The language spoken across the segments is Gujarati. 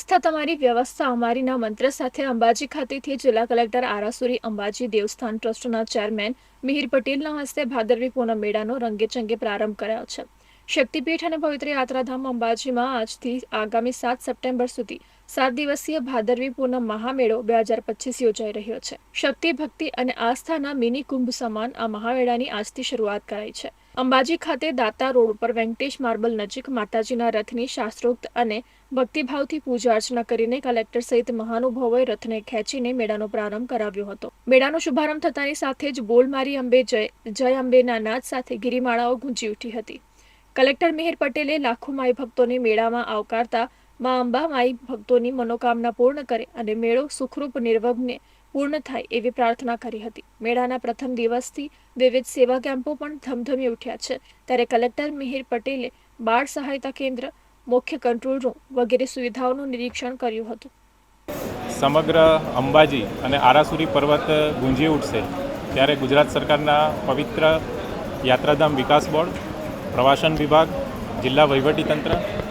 આસ્થા તમારી, વ્યવસ્થા અમારીના મંત્ર સાથે અંબાજી ખાતેથી જિલ્લા કલેક્ટર આરાસુરી અંબાજી દેવસ્થાન ટ્રસ્ટના ચેરમેન મિહિર પટેલના હસ્તે ભાદરવી પૂનમ મેળાનો રંગેચંગે પ્રારંભ કરાયો છે. શક્તિપીઠ અને પવિત્ર યાત્રાધામ અંબાજીમાં આજથી આગામી સાત સપ્ટેમ્બર સુધી સાત દિવસીય ભાદરવી પૂનમ મહામેળો બે હજાર પચીસ યોજાઈ રહ્યો છે. શક્તિ, ભક્તિ અને આસ્થાના મિની કુંભ સમાન આ મહામેળાની આજથી શરૂઆત કરાઈ છે. અંબાજી ખાતે દાતા રોડ ઉપર વેંકટેશ માર્બલ નજીક માતાજીના રથની શાસ્ત્રોક્ત અને ભક્તિભાવથી પૂજા અર્ચના કરીને કલેક્ટર સહિત મહાનુભાવોએ રથને ખેંચીને મેળાનો પ્રારંભ કરાવ્યો હતો. મેળાનો શુભારંભ થતાની સાથે જ બોલ મારી અંબે જય જય અંબેના નાદ સાથે ગિરિમાળાઓ ગુંજી ઉઠી હતી. કલેક્ટર મિહિર પટેલે લાખો માઈ ભક્તોને મેળામાં આવકારતા મા અંબા માઈ ભક્તોની મનોકામના પૂર્ણ કરે અને મેળો સુખરૂપ નિર્વગ્ને પૂર્ણ થાય એવી પ્રાર્થના કરી હતી. મેળાના પ્રથમ દિવસથી વિવિધ સેવા કેમ્પો પણ ધમધમી ઉઠ્યા છે. ત્યારે કલેક્ટર મિહિર પટેલે બાળ સહાયતા કેન્દ્ર, મુખ્ય કંટ્રોલ રૂમ વગેરે સુવિધાઓનું નિરીક્ષણ કર્યું હતું. સમગ્ર અંબાજી અને આરાસુરી પર્વત ગુંજી ઉઠશે ત્યારે ગુજરાત સરકારના પવિત્ર યાત્રાધામ વિકાસ બોર્ડ, પ્રવાસન વિભાગ, જિલ્લા વહીવટીતંત્ર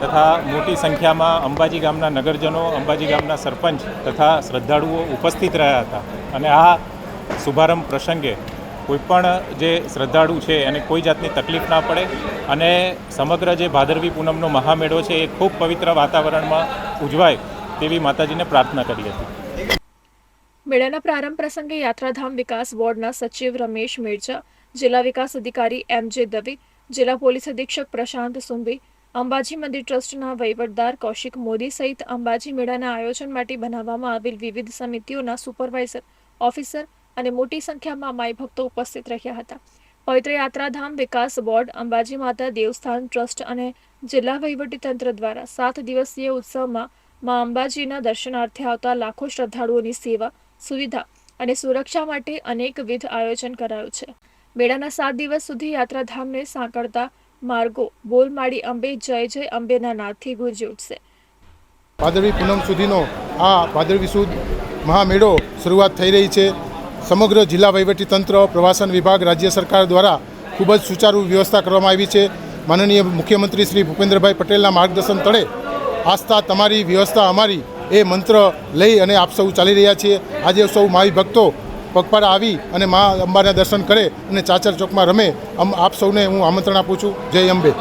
તથા મોટી સંખ્યામાં અંબાજી ગામના નગરજનો, અંબાજી ગામના સરપંચ તથા શ્રદ્ધાળુઓ ઉપસ્થિત રહ્યા હતા. અને આ શુભારંભ પ્રસંગે કોઈપણ જે શ્રદ્ધાળુ છે એને કોઈ જાતની તકલીફ ના પડે અને સમગ્ર જે ભાદરવી પૂનમનો મહામેળો છે એ ખૂબ પવિત્ર વાતાવરણમાં ઉજવાય તેવી માતાજીને પ્રાર્થના કરી હતી. મેળાના પ્રારંભ પ્રસંગે યાત્રાધામ વિકાસ બોર્ડના સચિવ રમેશ મેરજા, જિલ્લા વિકાસ અધિકારી એમ જે દવે, જિલ્લા પોલીસ અધિક્ષક પ્રશાંત સુંબી અંબાજી મંદિર ટ્રસ્ટના વહીવટદાર કૌશિક મોદી સહિત અંબાજી મેળાના આયોજન માટે બનાવવામાં આવેલ વિવિધ સમિતિઓના સુપરવાઇઝર, ઓફિસર અને મોટી સંખ્યામાં માઈ ભક્તો ઉપસ્થિત રહ્યા હતા. પવિત્ર યાત્રાધામ વિકાસ બોર્ડ, અંબાજી માતા દેવસ્થાન ટ્રસ્ટ અને જિલ્લા વહીવટીતંત્ર દ્વારા સાત દિવસીય ઉત્સવમાં માં અંબાજીના દર્શનાર્થે આવતા લાખો શ્રદ્ધાળુઓની સેવા, સુવિધા અને સુરક્ષા માટે અનેકવિધ આયોજન કરાયું છે. મેળાના સાત દિવસ સુધી યાત્રાધામને સાંકળતા માર્ગો. બોલમાળી અંબે, જય જય, અંબેના નાદથી ગુંજી ઉઠશે. ભાદરવી પૂનમ સુધીનો આ ભાદરવી સુદ મહામેળો શરૂઆત થઈ રહી છે. સમગ્ર જિલ્લા વહીવટીતંત્ર પ્રવાસન વિભાગ, રાજ્ય સરકાર દ્વારા ખૂબ જ સુચારુ વ્યવસ્થા કરવામાં આવી છે. માનનીય મુખ્યમંત્રી શ્રી ભૂપેન્દ્રભાઈ પટેલના માર્ગદર્શન તળે આસ્થા તમારી, વ્યવસ્થા અમારી એ મંત્ર લઈ અને આપ સૌ ચાલી રહ્યા છીએ. આજે સૌ માવી ભક્તો પગપાળા આવી અને મા અંબાના દર્શન કરે અને ચાચર ચોકમાં રમે. આમ આપ સૌને હું આમંત્રણ આપું છું. જય અંબે.